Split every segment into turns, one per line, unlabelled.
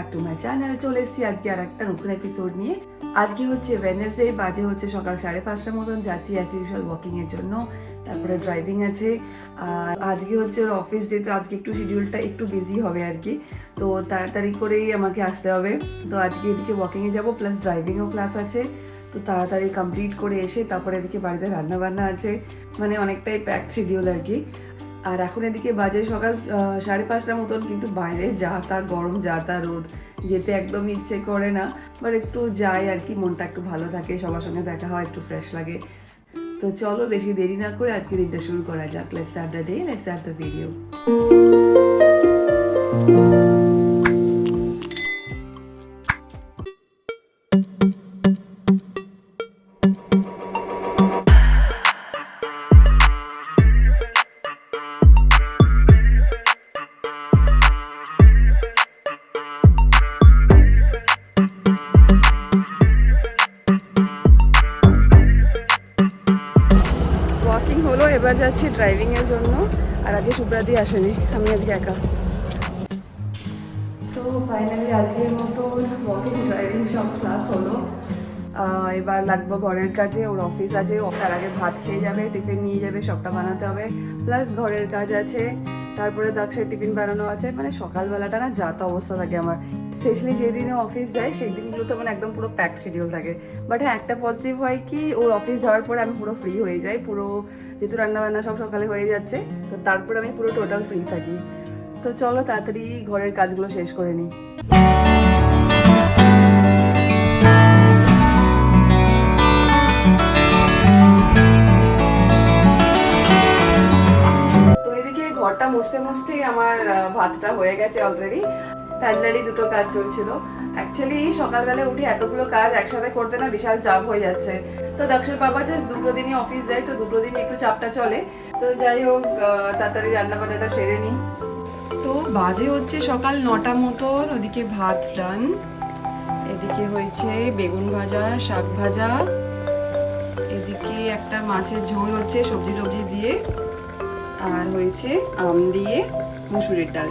Back to my channel চলে এসেছি আজকে আর একটা নতুন এপিসোড নিয়ে। আজকে হচ্ছে বাজে হচ্ছে সকাল সাড়ে পাঁচটার মতন, যাচ্ছি অ্যাজ জন্য, তারপরে ড্রাইভিং আছে। আর আজকে হচ্ছে ওর অফিস যেহেতু আজকে একটু শিডিউলটা একটু বিজি হবে আর কি। তো তাড়াতাড়ি করেই আমাকে আসতে হবে। তো আজকে এদিকে ওয়াকিংয়ে যাব প্লাস ড্রাইভিংও ক্লাস আছে। তো তাড়াতাড়ি কমপ্লিট করে এসে, তারপরে এদিকে বাড়িতে রান্না বান্না আছে। মানে অনেকটাই প্যাকড শিডিউল আর কি। আর এখন এদিকে বাজে সকাল সাড়ে পাঁচটা মতন, কিন্তু বাইরে যা তা গরম, যা তা রোদ, যেতে একদম ইচ্ছে করে না। বাট একটু যাই আর কি, মনটা একটু ভালো থাকে, সবার সঙ্গে দেখা হয়, একটু ফ্রেশ লাগে। তো চলো বেশি দেরি না করে আজকে দিনটা শুরু করা যাক। Let's are the day let's are the video এবার যাচ্ছি ড্রাইভিং এর জন্য। আর আজকে সুব্রাদি আসেনি, আমি আজকে একা। তো ফাইনালি আজকের মতো ওয়াকিং ড্রাইভিং সব ক্লাস হলো। এবার লাগবো ঘরের কাজে, ওর অফিস আছে, ও তার আগে ভাত খেয়ে যাবে টিফিন নিয়ে যাবে, সবটা বানাতে হবে। প্লাস ঘরের কাজ আছে। তারপরে দাক্ষের টিফিন বানানো আছে। মানে সকালবেলাটা না যাতা অবস্থা থাকে আমার। স্পেশালি যেদিনে অফিস যায় সেই দিনগুলোতে মানে একদম পুরো প্যাক শিডিউল থাকে। বাট হ্যাঁ একটা পজিটিভ হয় কি, ওর অফিস যাওয়ার পরে আমি পুরো ফ্রি হয়ে যাই। পুরো যেহেতু রান্না বান্না সব সকালে হয়ে যাচ্ছে, তো তারপরে আমি পুরো টোটাল ফ্রি থাকি। তো চলো তাড়াতাড়ি ঘরের কাজগুলো শেষ করে নিই। ঘরটা মুছতে মুছতেই আমার ভাতটা হয়ে গেছে অলরেডি প্যান্ডারি দুটো কাজ চলছিল। অ্যাকচুয়ালি সকালবেলা উঠে এতগুলো কাজ একসাথে করতে না বিশাল চাপ হয়ে যাচ্ছে। তো দক্ষের বাবা জাস্ট দুটো দিনই অফিস যায় তো দুটো দিনই একটু চাপটা চলে। তো যাই হোক তাড়াতাড়ি রান্না বান্নাটা সেরে নিই। তো বাজে হচ্ছে সকাল নটা মতন, ওদিকে ভাত ডান এদিকে হয়েছে বেগুন ভাজা, শাক ভাজা। এদিকে একটা মাছের ঝোল হচ্ছে সবজি টবজি দিয়ে। আর হয়েছে আম দিয়ে মুসুরির ডাল।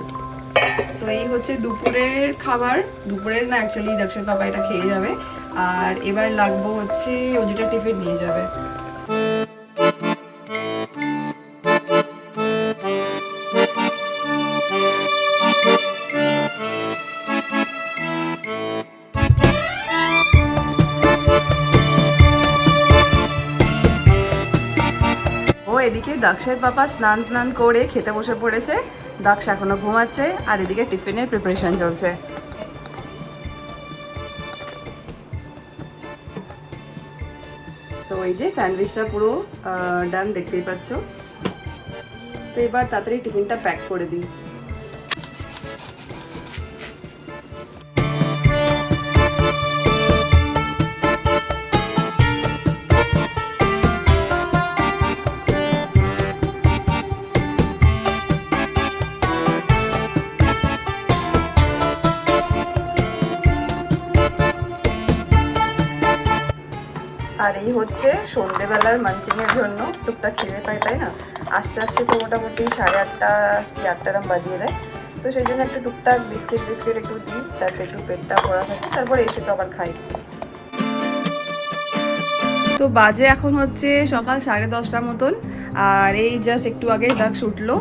তো এই হচ্ছে দুপুরের খাবার। দুপুরের না অ্যাকচুয়ালি দক্ষিণ বাবা এটা খেয়ে যাবে। আর এবার লাগবো হচ্ছে যেটা টিফিন নিয়ে যাবে। দাক্ষের বাবা স্নান স্নান করে খেতে বসে পড়েছে। দাক্ষ এখনও ঘুমাচ্ছে আর এদিকে টিফিনের প্রিপারেশন চলছে। তো এই যে স্যান্ডউইচটা পুরো ডান দেখতেই পাচ্ছ। তো এবার তাড়াতাড়ি টিফিনটা প্যাক করে দিই। হচ্ছে সন্ধেবেলার মাঞ্চিং এর জন্য। টুকটাক খেতে পাই তাই না? আস্তে আস্তে তো মোটামুটি সাড়ে আটটা কি আটটা এরম বাজিয়ে দেয়। তো সেই জন্য একটু টুকটাক বিস্কিট বিস্কিট একটু দিই, তাতে একটু পেটটা ভরা থাকে, তারপরে এসে তো আবার খাই। তো বাজে এখন হচ্ছে সকাল সাড়ে দশটার মতন, আর এই জাস্ট একটু আগে দাগ শুটলো।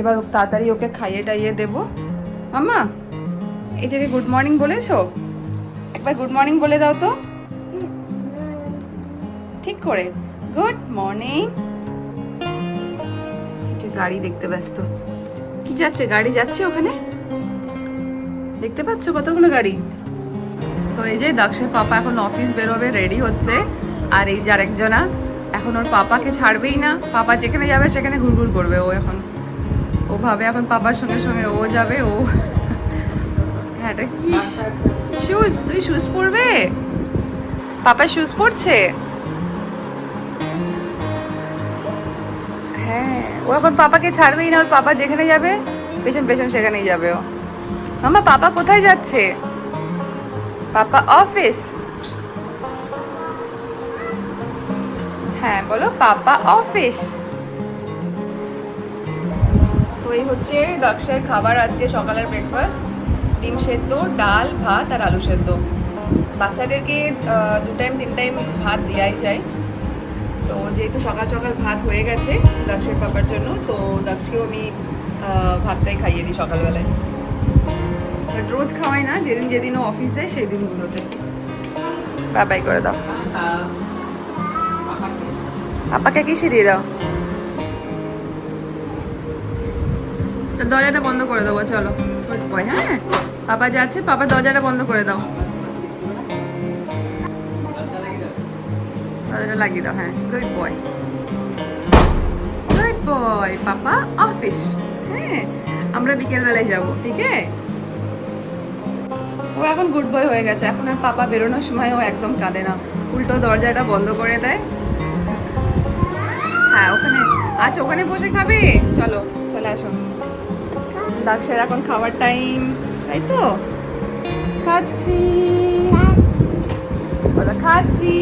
এবার তাড়াতাড়ি ওকে খাইয়ে টাইয়ে দেবো। মাম্মা, এই যে গুড মর্নিং বলেছ? একবার গুড মর্নিং বলে দাও তো। ঠিক করে। গুড মর্নিং গাড়ি দেখতে ব্যস্ত। কি যাচ্ছে? গাড়ি যাচ্ছে ওখানে? দেখতে পাচ্ছ কতগুলো গাড়ি? তো এই যে দাক্ষের পাপা এখন অফিস বেরোবে রেডি হচ্ছে। আর এই যে আরেকজনা এখন ওর পাপাকে ছাড়বেই না। পাপা যেখানে যাবে সেখানে ঘুরঘুর করবে ও এখন। ও ভাবে এখন পাপার সঙ্গে সঙ্গে ও যাবে ও হ্যাঁ এটা কি? শুজ তুই শুজ পরবে? পাপা শুজ পরছে? ও এখন পাপাকে ছাড়বেই না, ওর পাপা যেখানে যাবে, পেছন পেছন সেখানেই যাবে ও। মামা, পাপা কোথায় যাচ্ছে? পাপা অফিস হ্যাঁ বলো, পাপা অফিস তো এই হচ্ছে দক্ষের খাবার আজকে সকালের ব্রেকফাস্ট ডিম সেদ্ধ, ডাল, ভাত আর আলু সেদ্ধ। বাচ্চাদেরকে দু টাইম তিন টাইম ভাত দেওয়াই যায়। তো যেহেতু সকাল সকাল ভাত হয়ে গেছে দাক্ষের পাপার জন্য তো দাক্ষকেও আমি ভাতটাই খাইয়ে দিই সকালবেলায়। বাট রোজ খাওয়াই না যেদিন যেদিন ও অফিস যায় সেই দিনগুলোতে বাবাই করে দাও। পাপাকে কিসে দিয়ে দাও? চল, দরজাটা বন্ধ করে দেবো চলো। হ্যাঁ। পাপা যাচ্ছে পাপা দরজাটা বন্ধ করে দাও। দরজাটা লাগিয়ে দাও হ্যাঁ। Good boy good boy papa office হ্যাঁ আমরা বিকেলবেলায় যাব ঠিক আছে? ও এখন গুড বয় হয়ে গেছে এখন আর পাপা বেরোনোর সময় ও একদম কাঁদে না। উল্টো দরজাটা বন্ধ করে দেয়। হ্যাঁ ওখানে আচ্ছা ওখানে বসে খাবে? চলো চলে আসো। দাক্ষের এখন খাওয়ার টাইম তাই তো? খাচ্ছি। বলো খাচ্ছি।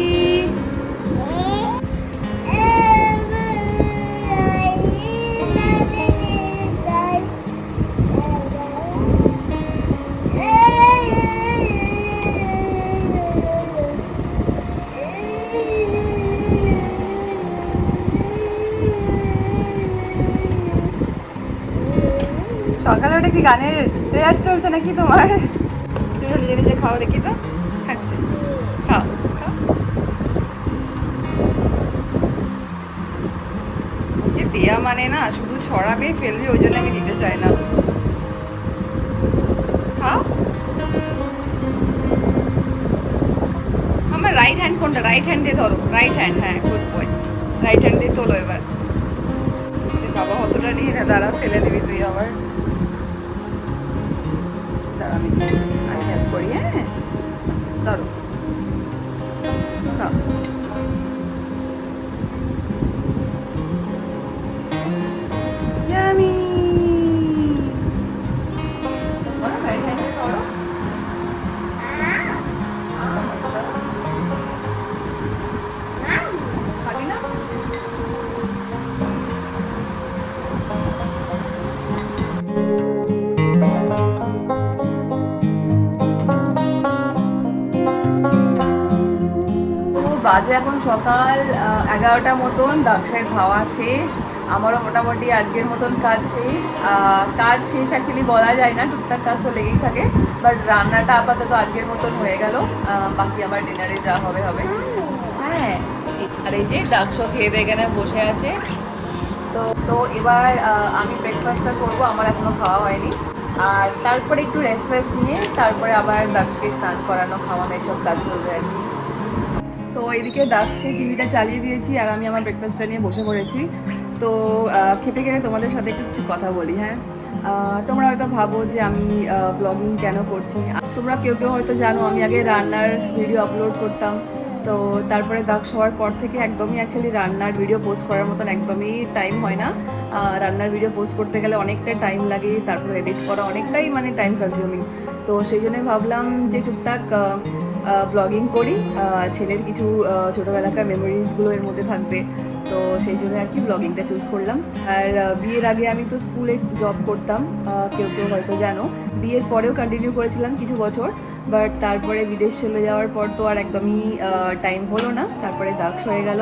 কি গানের রেয়াজ চলছে নাকি তোমার? তুমি নিজে নিজে খাও, দেখি তো। খাচ্ছি। খাও খাও। দেয়া মানে না, শুধু ছড়াবে, ফেলবে, ওই জন্য আমি দিতে চাই না। খাও। আমার রাইট হ্যান্ড কোনটা? রাইট হ্যান্ড দিয়ে ধরো। রাইট হ্যান্ড হ্যাঁ গুড বয় রাইট হ্যান্ড দিয়ে তোলো এবার। বাবা, অতটা নিয়ে না, দাঁড়া, ফেলে দিবি তুই আবার। আমি বাজে এখন সকাল এগারোটা মতন দাক্ষায় খাওয়া শেষ। আমারও মোটামুটি আজকের মতন কাজ শেষ। কাজ শেষ অ্যাকচুয়ালি বলা যায় না, টুকটাক কাজ তো লেগেই থাকে বাট রান্নাটা আপাতত আজকের মতন হয়ে গেল। বাকি আবার ডিনারে যা হবে হবে। হ্যাঁ আর এই যে দাক্ষ খেয়ে দিয়ে এখানে বসে আছে। তো তো এবার আমি ব্রেকফাস্টটা করব, আমার এখনও খাওয়া হয়নি। আর তারপরে একটু রেস্ট ফেস্ট নিয়ে, তারপরে আবার দাক্ষকে স্নান করানো, খাওয়ানো, এইসব কাজ চলবে আর কি। তো এদিকে দাক্ষকে টিভিটা চালিয়ে দিয়েছি আর আমি আমার ব্রেকফাস্টটা নিয়ে বসে পড়েছি। তো খেতে খেতে তোমাদের সাথে একটু কিছু কথা বলি হ্যাঁ? তোমরা হয়তো ভাবো যে আমি ব্লগিং কেন করছি। তোমরা কেউ কেউ হয়তো জানো, আমি আগে রান্নার ভিডিও আপলোড করতাম। তো তারপরে দাক্ষ হওয়ার পর থেকে একদমই অ্যাকচুয়ালি রান্নার ভিডিও পোস্ট করার মতন একদমই টাইম হয় না। রান্নার ভিডিও পোস্ট করতে গেলে অনেকটা টাইম লাগে, তারপর এডিট করা অনেকটাই মানে টাইম কনজিউমিং তো সেই জন্যই ভাবলাম যে টুকটাক ব্লগিং করি। ছেলের কিছু ছোটবেলাকার মেমোরিজগুলো এর মধ্যে থাকবে। তো সেই জন্য আর কি ব্লগিংটা চুজ করলাম। আর বিয়ের আগে আমি তো স্কুলে জব করতাম। কেউ কেউ হয়তো জানো। বিয়ের পরেও কন্টিনিউ করেছিলাম কিছু বছর। বাট তারপরে বিদেশ চলে যাওয়ার পর তো আর একদমই টাইম হলো না। তারপরে দাক্ষ হয়ে গেল।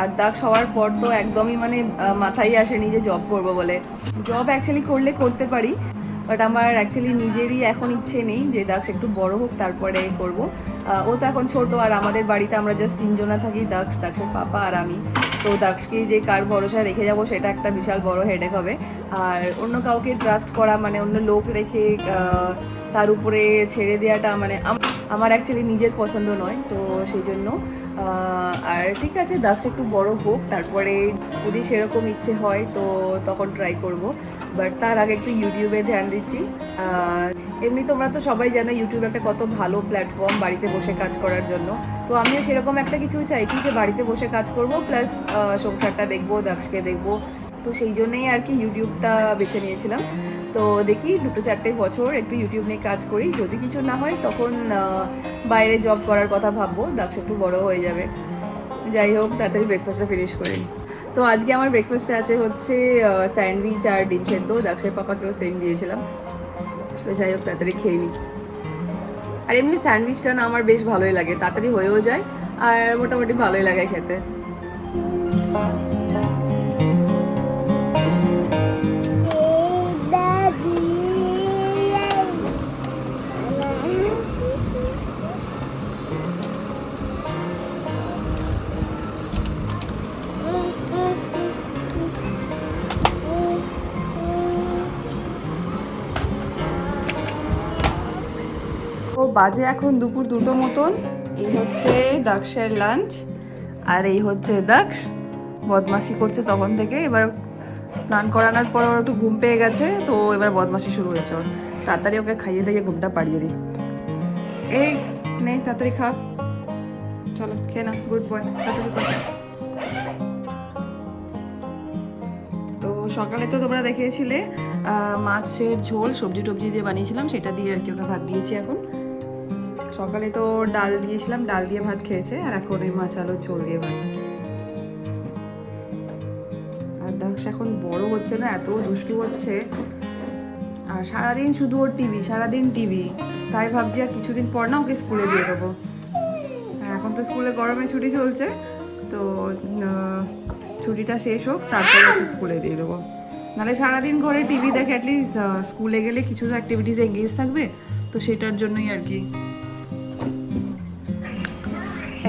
আর দাগ হওয়ার পর তো একদমই মানে মাথায় আসেনি যে জব করব বলে। জব অ্যাকচুয়ালি করলে করতে পারি। বাট আমার অ্যাকচুয়ালি নিজেরই এখন ইচ্ছে নেই যে দাক্ষ একটু বড় হোক, তারপরে করব। ও তো এখন ছোট আর আমাদের বাড়িতে আমরা জাস্ট তিনজনা থাকি, দাক্স দাক্ষের পাপা আর আমি। তো দাক্ষকে যে কার ভরসা রেখে যাব সেটা একটা বিশাল বড় হেডেক হবে। আর অন্য কাউকে ট্রাস্ট করা মানে অন্য লোক রেখে তার উপরে ছেড়ে দেওয়াটা মানে আমার অ্যাকচুয়ালি নিজের পছন্দ নয়, তো সেই জন্য আর ঠিক আছে, দাক্স একটু বড় হোক, তারপরে যদি সেরকম ইচ্ছে হয়, তো তখন ট্রাই করব। বাট তার আগে একটু ইউটিউবে ধ্যান দিচ্ছি। এমনি তোমরা তো সবাই জানো ইউটিউব একটা কত ভালো প্ল্যাটফর্ম বাড়িতে বসে কাজ করার জন্য। তো আমিও সেরকম একটা কিছু চাইছি যে বাড়িতে বসে কাজ করব প্লাস সংসারটা দেখব দাক্ষকে দেখব। তো সেই জন্যেই আর কি ইউটিউবটা বেছে নিয়েছিলাম। তো দেখি দুটো চারটে বছর একটু ইউটিউব নিয়ে কাজ করি। যদি কিছু না হয় তখন বাইরে জব করার কথা ভাববো। দাক্ষ একটু বড় হয়ে যাবে। যাই হোক, তাড়াতাড়ি ব্রেকফাস্টটা ফিনিশ করি। তো আজকে আমার ব্রেকফাস্টে আছে হচ্ছে স্যান্ডউইচ আর ডিম সেদ্ধ। দাক্ষের পাপাকেও সেম দিয়েছিলাম। তো যাই হোক, তাড়াতাড়ি খেয়ে নিই আর এমনি স্যান্ডউইচটা না আমার বেশ ভালোই লাগে। তাড়াতাড়ি হয়েও যায়, আর মোটামুটি ভালোই লাগে খেতে। বাজে এখন দুপুর দুটো মতন। এই হচ্ছে দাক্ষের লাঞ্চ আর এই হচ্ছে দাক্ষ বদমাশি করছে তখন থেকে। এবার স্নান করানোর পর ওর একটু ঘুম পেয়ে গেছে, তো এবার বদমাশি শুরু হয়েছে ওর। তাড়াতাড়ি ওকে খাইয়ে দিয়ে ঘুমটা পাড়িয়ে দিই। এই নেই তাড়াতাড়ি খা। চলো, খেয়ে না গুড বয়, তাড়াতাড়ি। তো সকালে তো তোমরা দেখিয়েছিলে মাছের ঝোল সবজি টবজি দিয়ে বানিয়েছিলাম, সেটা দিয়ে আর কি ওকে ভাত দিয়েছি এখন। সকালে তো ডাল দিয়েছিলাম, ডাল দিয়ে ভাত খেয়েছে, আর এখন ওই মাছ আলুর ঝোল দিয়ে ভাত। আর দাক্ষ এখন বড় হচ্ছে না, এত দুষ্টু হচ্ছে। আর সারাদিন শুধু ওর টিভি, সারাদিন টিভি। তাই ভাবছি আর কিছুদিন পর না ওকে স্কুলে দিয়ে দেবো। এখন তো স্কুলে গরমে ছুটি চলছে, তো ছুটিটা শেষ হোক, তারপরে ওকে স্কুলে দিয়ে দেবো। নাহলে সারাদিন ঘরে টিভি দেখে অ্যাটলিস্ট স্কুলে গেলে কিছু তো অ্যাক্টিভিটিস এঙ্গেজ থাকবে, তো সেটার জন্যই আর কি।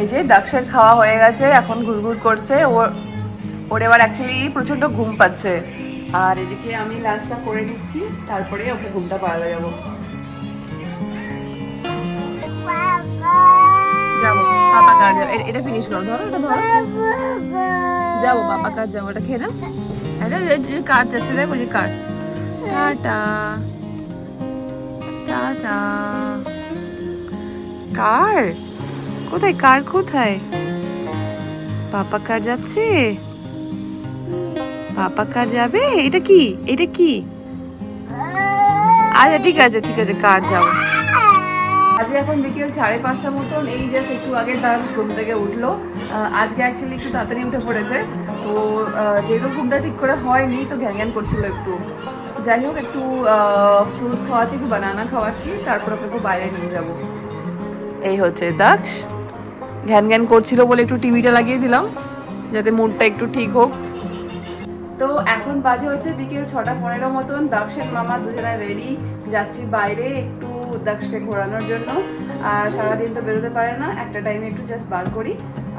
এই যে দাক্ষের খাওয়া হয়ে গেছে, এখন ঘুরঘুর করছে। ওর ওর এবার অ্যাকচুয়ালি প্রচণ্ড ঘুম পাচ্ছে। আর এদিকে আমি লাঞ্চটা করে দিচ্ছি তারপরে ওকে ঘুমটা পাড়াতে যাব। যাব। পাপা কার যাব? এটা ফিনিশ করো। ধরো, এটা ধরো। যাব, পাপা কার যাব? এটা খেয়ে নাও। এটা কার যাচ্ছে, দেখো যে কার। টাটা। টাটা। কার? কোথায়? কার কোথায়? পাপা কার যাচ্ছে? পাপা কার যাবে? এটা কি? এটা কি? আচ্ছা ঠিক আছে ঠিক আছে কার যাব আজকে এখন বিকেল সাড়ে পাঁচটা মতন এই জাস্ট একটু আগে তার ঘুম থেকে উঠল। আজকে অ্যাকচুয়ালি একটু তাড়াতাড়ি উঠে পড়েছে। তো যেহেতু ঘুমটা ঠিক করে হয়নি তো ঘ্যান ঘ্যান করছিল একটু। যাই হোক একটু ফ্রুটস খাওয়াচ্ছি একটু বানানা খাওয়াচ্ছি তারপর একটু বাইরে নিয়ে যাব। এই হচ্ছে দাক্ষ ঘ্যান ঘ্যান করছিল বলে একটু টিভিটা লাগিয়ে দিলাম, যাতে মুডটা একটু ঠিক হোক। তো এখন বাজে হচ্ছে বিকেল ছটা পনেরো মতন দাক্ষের মামা দুজনে রেডি যাচ্ছি বাইরে একটু দাক্ষকে ঘোরানোর জন্য। আর সারাদিন তো বেরোতে পারে না, একটা টাইমে একটু জাস্ট বার করি।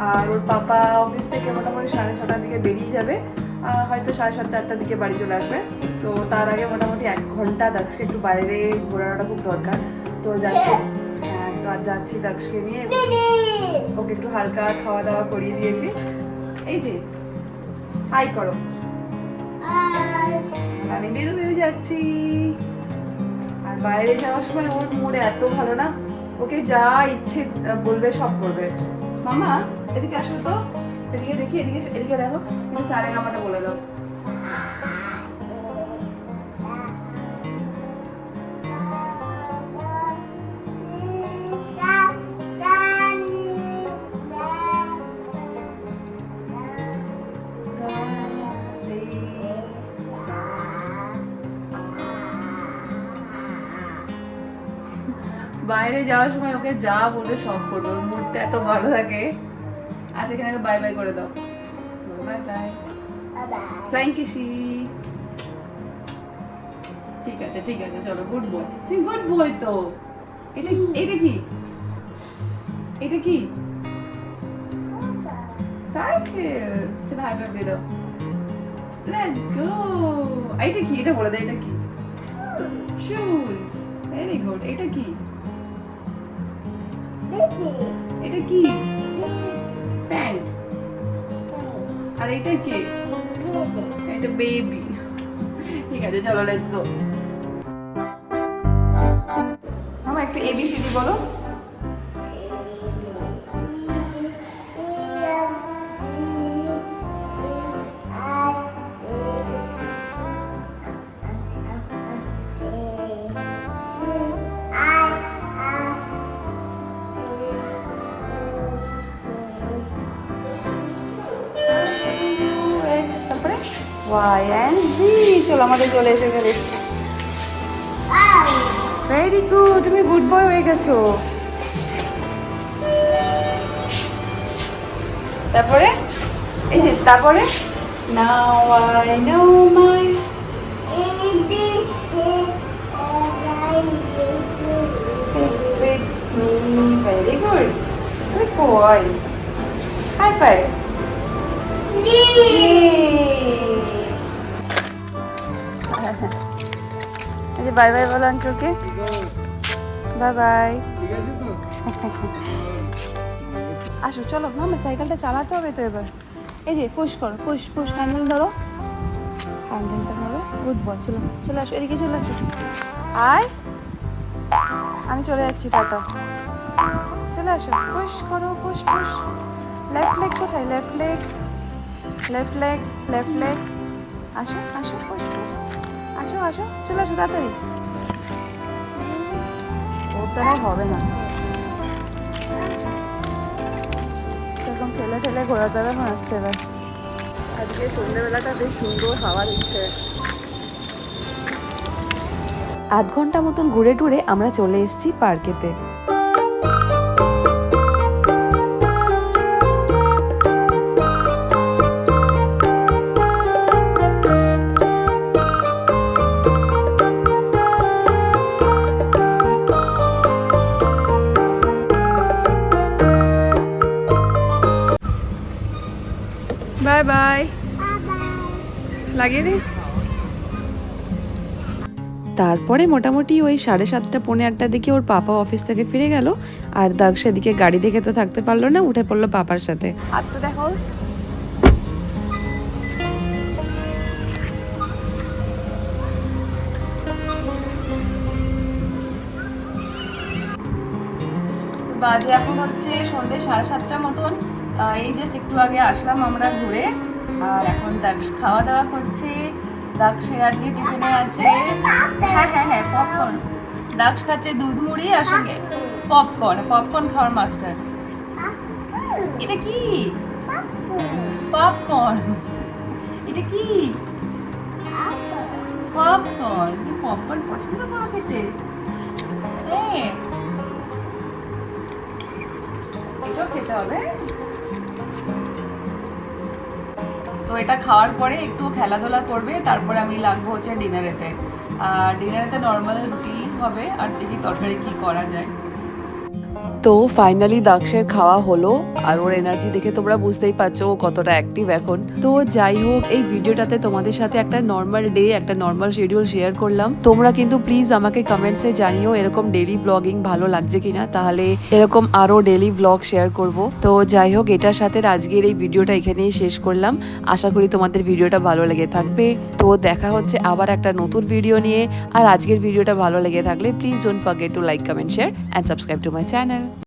আর ওর পাপা অফিস থেকে মোটামুটি সাড়ে ছটার দিকে বেরিয়ে যাবে হয়তো সাড়ে সাত চারটার দিকে বাড়ি চলে আসবে। তো তার আগে মোটামুটি এক ঘণ্টা দাক্ষকে একটু বাইরে ঘোরানোটা খুব দরকার। তো যাচ্ছি। তো আজ যাচ্ছি দাক্ষকে নিয়ে। ওকে একটু হালকা খাওয়া দাওয়া করিয়ে দিয়েছি। এই যে হাই করো। আমি বেরো বেরো যাচ্ছি। আর বাইরে যাওয়ার সময় ওর মোড়ে এত ভালো না। ওকে যা ইচ্ছে বলবে সব করবে। মামা এদিকে আসো তো। এদিকে দেখি এদিকে এদিকে দেখো। একটু সারে গামাটা বলে দাও। বাইরে যাওয়ার সময় ওকে যা বলে সব করবে মুডটা এত ভালো থাকে। আচ্ছা এখানে বাই বাই করে দাও। বাই বাই ফ্লাইং কিসি ঠিক আছে ঠিক আছে, চলো গুড বয় তুমি গুড বয় তো। এটা এটা কি? এটা কি? সাইকেল চলো হাই ফাইভ দিয়ে দাও। লেটস গো এটা কি? এটা বলে দাও এটা কি? শুজ ভেরি গুড এটা কি? এটা কি? প্যান্ট। আর এটা কি? এটা বেবি। ঠিক আছে, চলো লেটস গো মামা, একটু এবিসিডি বলো। Y and Z চলো আমাদের চলে এসেছে লিফট ভেরি গুড তুমি গুড বয় হয়ে গেছো। তারপরে? এই যে তারপরে? Now I know my sit with me very good good bye bye বলো আঙ্কেলকে বাই বাই। আসো, চলো, মামা, সাইকেলটা চালাতে হবে তো এবার। এই যে পুশ করো পুশ পুশ হ্যান্ডেল ধরো। হ্যান্ডেলটা ধরো গুড বল চলো, চলে আসো, এদিকে চলে আসো। আয়। আমি চলে যাচ্ছি, টাটা। চলে আসো পুশ করো পুশ পুশ লেফট লেগ কোথায়? Left leg left leg left leg আসো আসো পুশ আসো, চলে আসো তাড়াতাড়ি। ওর দ্বারা হবে না। সেরকম ঠেলে ঠেলে হবে মনে হচ্ছে এবার। আজকে সন্ধ্যেবেলাটা বেশ সুন্দর হাওয়া দিচ্ছে।
আধ ঘণ্টা মতন ঘুরে টুরে আমরা চলে এসেছি পার্কেতে।
বাই বাই লাগিয়ে দিই
তারপরে মোটামুটি ওই সাড়ে সাতটা পৌনে আটটার দিকে ওর পাপা অফিস থেকে ফিরে গেল। আর দাগ সেদিকে গাড়ি দেখে তো থাকতে পারল না উঠে পড়ল পাপার সাথে।
হাত তো দেখো বাজে এখন হচ্ছে সন্ধ্যে সাড়ে সাতটার মতন। এই জাস্ট একটু আগে আসলাম আমরা ঘুরে। আর এখন দাক্ষ খাওয়া দাওয়া করছে। দাক্ষে আজকে টিফিনে আছে হ্যাঁ হ্যাঁ হ্যাঁ পপকর্ন দাক্ষ খাচ্ছে দুধ মুড়ি আর সঙ্গে পপকর্ন পপকর্ন খাওয়ার মাস্টার এটা কি? পপকর্ন এটা কি? পপকর্ন পপকর্ন পছন্দ করো খেতে। হ্যাঁ। এটাও খেতে হবে। তো এটা খাওয়ার পরে একটু খেলাধুলা করবে, তারপরে আমি লাগবো হচ্ছে ডিনারেতে আর ডিনারেতে নর্মাল ডিম হবে, আর দেখি তরকারি কি করা যায়।
তো ফাইনালি দাক্ষের খাওয়া হলো, আর ওর এনার্জি দেখে তোমরা বুঝতেই পারছ ও কতটা অ্যাক্টিভ এখন। তো যাই হোক, এই ভিডিওটাতে তোমাদের সাথে একটা নর্মাল ডে একটা নর্মাল শিডিউল শেয়ার করলাম। তোমরা কিন্তু প্লিজ আমাকে কমেন্টসে জানিও এরকম ডেলি ব্লগিং ভালো লাগছে কিনা। তাহলে এরকম আরও ডেলি ব্লগ শেয়ার করব। তো যাই হোক, এটার সাথে আজকের এই ভিডিওটা এখানেই শেষ করলাম। আশা করি তোমাদের ভিডিওটা ভালো লেগে থাকবে। তো দেখা হচ্ছে আবার একটা নতুন ভিডিও নিয়ে। আর আজকের ভিডিওটা ভালো লেগে থাকলে please don't forget to like comment share and subscribe to my channel channel.